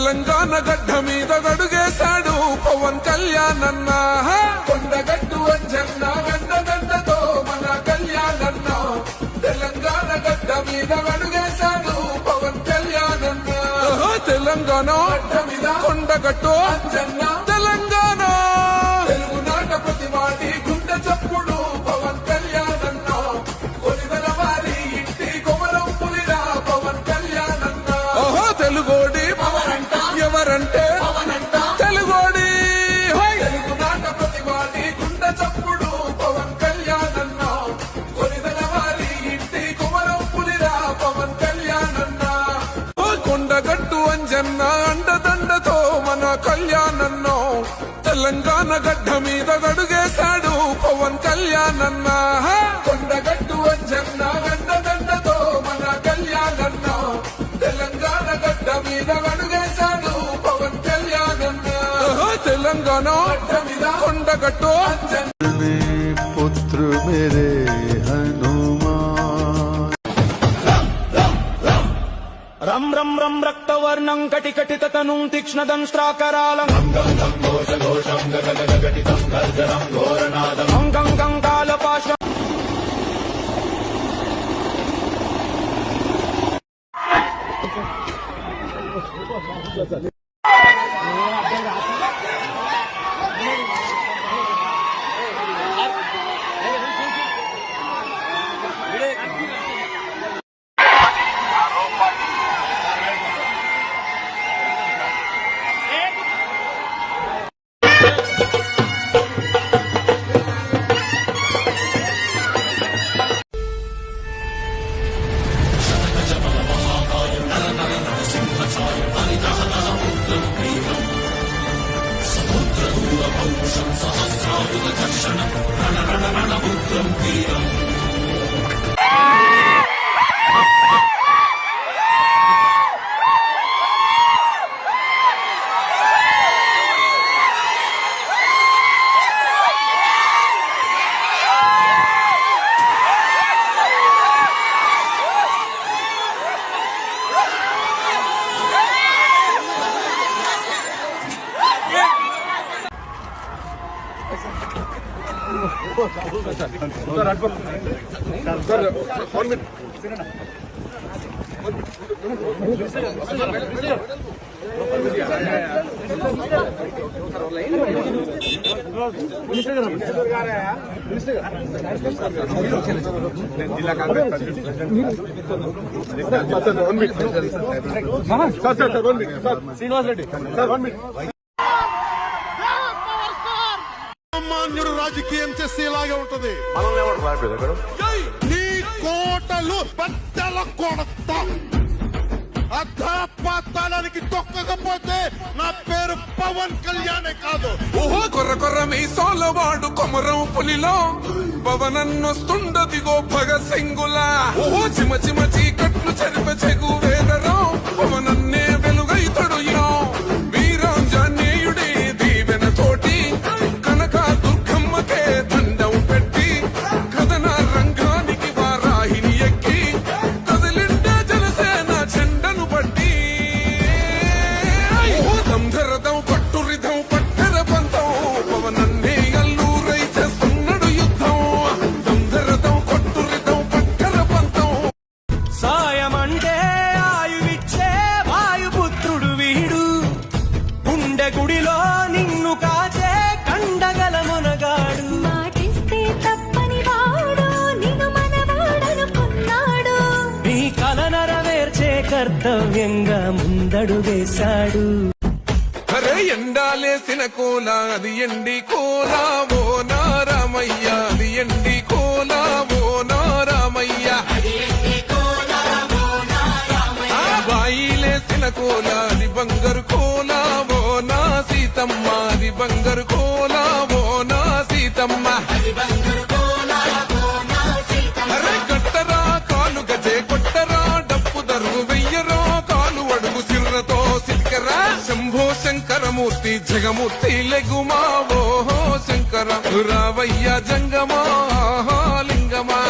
తెలంగాణ గడ్డ మీద గడుగేశాడు పవన్ కళ్యాణ్ అన్న. కొండగట్టు అంజన్న అండదండతో మన కళ్యాణ్ అన్న. తెలంగాణ గడ్డ మీద అడుగేశాడు పవన్ కళ్యాణ్ అన్న. తెలంగాణ గడ్డ మీద కొండగట్టు అంజన్న. తెలంగాణ! తెలుగునాట ప్రతి వాటి గుండె చప్పుడు తెలంగాణ గడ్డ మీద గడుగేశాడు పవన్ కళ్యాణ్ అన్న కొండగట్టు అంజన్న అండదండతో మన కళ్యాణ్ అన్న తెలంగాణ గడ్డ మీద అడుగేశాడు పవన్ కళ్యాణ్ అన్న తెలంగాణ గడ్డ మీద కొండగట్టు పుత్రు మేరే రం రం రం రక్తవర్ణం కటి కటిత తనుం తీక్ష్ణదంష్ట్రాకరాళం all the touch on జిల్లా Congress sir sir sir one minute sir Srinivas Reddy sir one minute సామాన్యుడు రాజకీయం చేస్తే ఇలాగే ఉంటది. నీ కోటలు బద్దల కొడతా. అధాపాతాళానికి తొక్కకపోతే నా పేరు పవన్ కళ్యాణే కాదు. ఓహో కొర్ర కొర్ర మీ సోలవాడు కొమరం పులిలో. పవనన్నొస్తుండదిగో భగత్ సింగులా. ఓహో చిమ చిమ చీకట్లు చెరిప చెగు కర్తవ్యంగా ముందడు వేశాడు. అరే ఎండాలేసిన కోలా అది ఎండి కోలా ఓ నారామయ్య అది ఎండి కోలా ఓ నారామయ్య. బాయిలేసిన కోలా అది బంగారు కోలా శంకరమూర్తి జగమూర్తి లెగుమా ఓహో శంకర రావయ్య జంగమా లింగమా